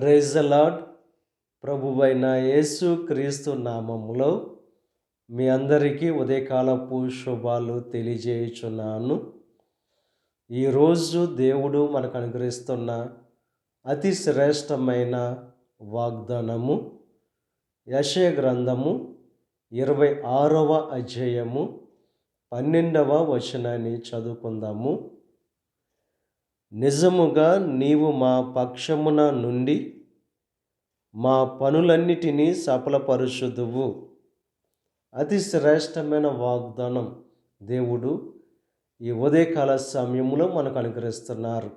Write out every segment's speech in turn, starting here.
Praise lord ప్రభువైన యేసు క్రీస్తు నామములో మీ అందరికీ ఉదయకాలపు శుభాలు తెలియజేయుచున్నాను. ఈరోజు దేవుడు మనకు అనుగ్రహిస్తున్న అతి శ్రేష్టమైన వాగ్దానము యశయ గ్రంథము ఇరవై ఆరవ అధ్యాయము పన్నెండవ వచనాన్ని చదువుకుందాము. నిజముగా నీవు మా పక్షమున నుండి మా పనులన్నిటినీ సఫలపరుచుదువు. అతి శ్రేష్టమైన వాగ్దానం దేవుడు ఈ ఉదయకాల సమయంలో మనకు అనుగ్రహిస్తున్నారు.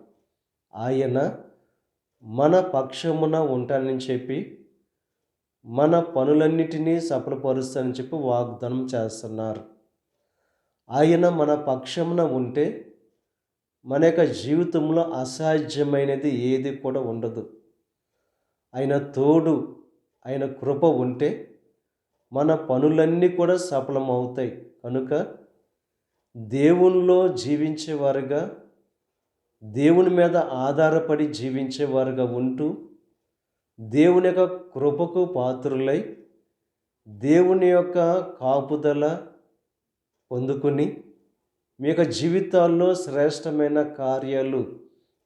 ఆయన మన పక్షమున ఉంటానని చెప్పి మన పనులన్నిటినీ సఫలపరుస్తానని చెప్పి వాగ్దానం చేస్తున్నారు. ఆయన మన పక్షమున ఉంటే మన యొక్క జీవితంలో అసాధ్యమైనది ఏది కూడా ఉండదు. ఆయన తోడు ఆయన కృప ఉంటే మన పనులన్నీ కూడా సఫలమవుతాయి. కనుక దేవునిలో జీవించేవారుగా దేవుని మీద ఆధారపడి జీవించేవారుగా ఉంటూ దేవుని యొక్క కృపకు పాత్రులై దేవుని యొక్క కాపుదల పొందుకుని మీ యొక్క జీవితాల్లో శ్రేష్టమైన కార్యాలు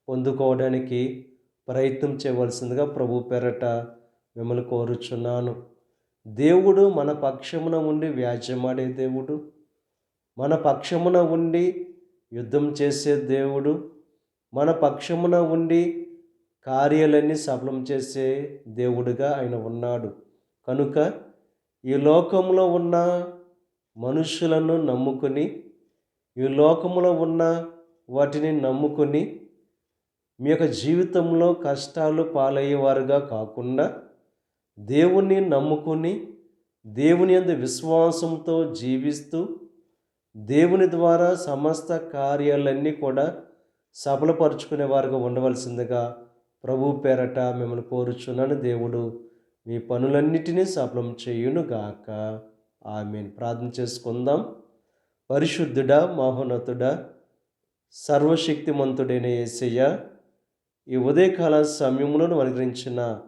పొందుకోవడానికి ప్రయత్నం చేయవలసిందిగా ప్రభు పేరట మిమ్మల్ని కోరుచున్నాను. దేవుడు మన పక్షమున ఉండి వ్యాజ్యమాడే దేవుడు. మన పక్షమున ఉండి యుద్ధం చేసే దేవుడు. మన పక్షమున ఉండి కార్యాలన్నీ సఫలం చేసే దేవుడుగా ఆయన ఉన్నాడు. కనుక ఈ లోకంలో ఉన్న మనుషులను నమ్ముకొని ఈ లోకములో ఉన్న వాటిని నమ్ముకొని మీ యొక్క జీవితంలో కష్టాలు పాలయ్యేవారుగా కాకుండా దేవుణ్ణి నమ్ముకొని దేవుని అందు విశ్వాసంతో జీవిస్తూ దేవుని ద్వారా సమస్త కార్యాలన్నీ కూడా సఫలపరుచుకునే వారుగా ఉండవలసిందిగా ప్రభు పేరట మిమ్మల్ని కోరుచున్నాను. దేవుడు మీ పనులన్నిటినీ సఫలం చేయునుగాక. ఆమెను. ప్రార్థన చేసుకుందాం. పరిశుద్ధుడా మహోన్నతుడా సర్వశక్తిమంతుడైన ఏసయ్య ఈ ఉదయకాల సమయంలో అనుగ్రహించిన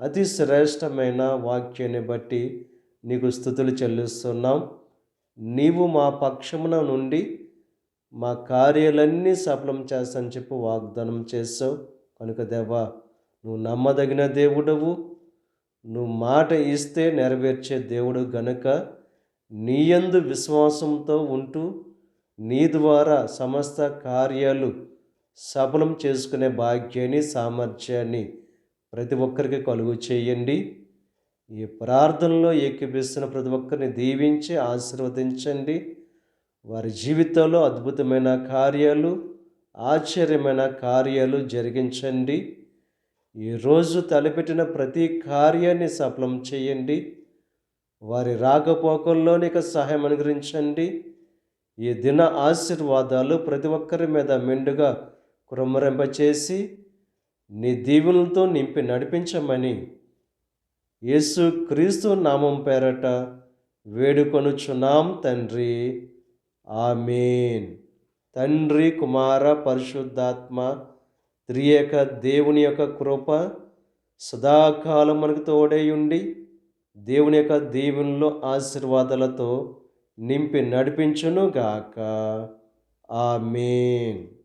అతి శ్రేష్టమైన వాక్యాన్ని బట్టి నీకు స్థుతులు చెల్లిస్తున్నాం. నీవు మా పక్షమున నుండి మా కార్యాలన్నీ సఫలం చేస్తానని చెప్పి వాగ్దానం చేస్తావు కనుక దేవా నువ్వు నమ్మదగిన దేవుడవు. నువ్వు మాట ఇస్తే నెరవేర్చే దేవుడు గనుక నీయందు విశ్వాసంతో ఉంటూ నీ ద్వారా సమస్త కార్యాలు సఫలం చేసుకునే భాగ్యాన్ని సామర్థ్యాన్ని ప్రతి ఒక్కరికి కలుగు చేయండి. ఈ ప్రార్థనలో ఏకీపిస్తున్న ప్రతి ఒక్కరిని దీవించి ఆశీర్వదించండి. వారి జీవితంలో అద్భుతమైన కార్యాలు ఆశ్చర్యమైన కార్యాలు జరిగించండి. ఈరోజు తలపెట్టిన ప్రతి కార్యాన్ని సఫలం చేయండి. వారి రాకపోకల్లో నీకు సహాయం అనుగ్రహించండి. ఈ దిన ఆశీర్వాదాలు ప్రతి ఒక్కరి మీద మెండుగా కురమరింపచేసి నీ దీవులతో నింపి నడిపించమని యేసు క్రీస్తు నామం పేరట వేడుకొనుచున్నాం తండ్రి. ఆమెన్. తండ్రి కుమార పరిశుద్ధాత్మ త్రియేక దేవుని యొక్క కృప సదాకాలం మనకు తోడై ఉండి దేవుని యొక్క దీవెనలో ఆశీర్వాదాలతో నింపి నడిపించునుగాక. ఆమెన్.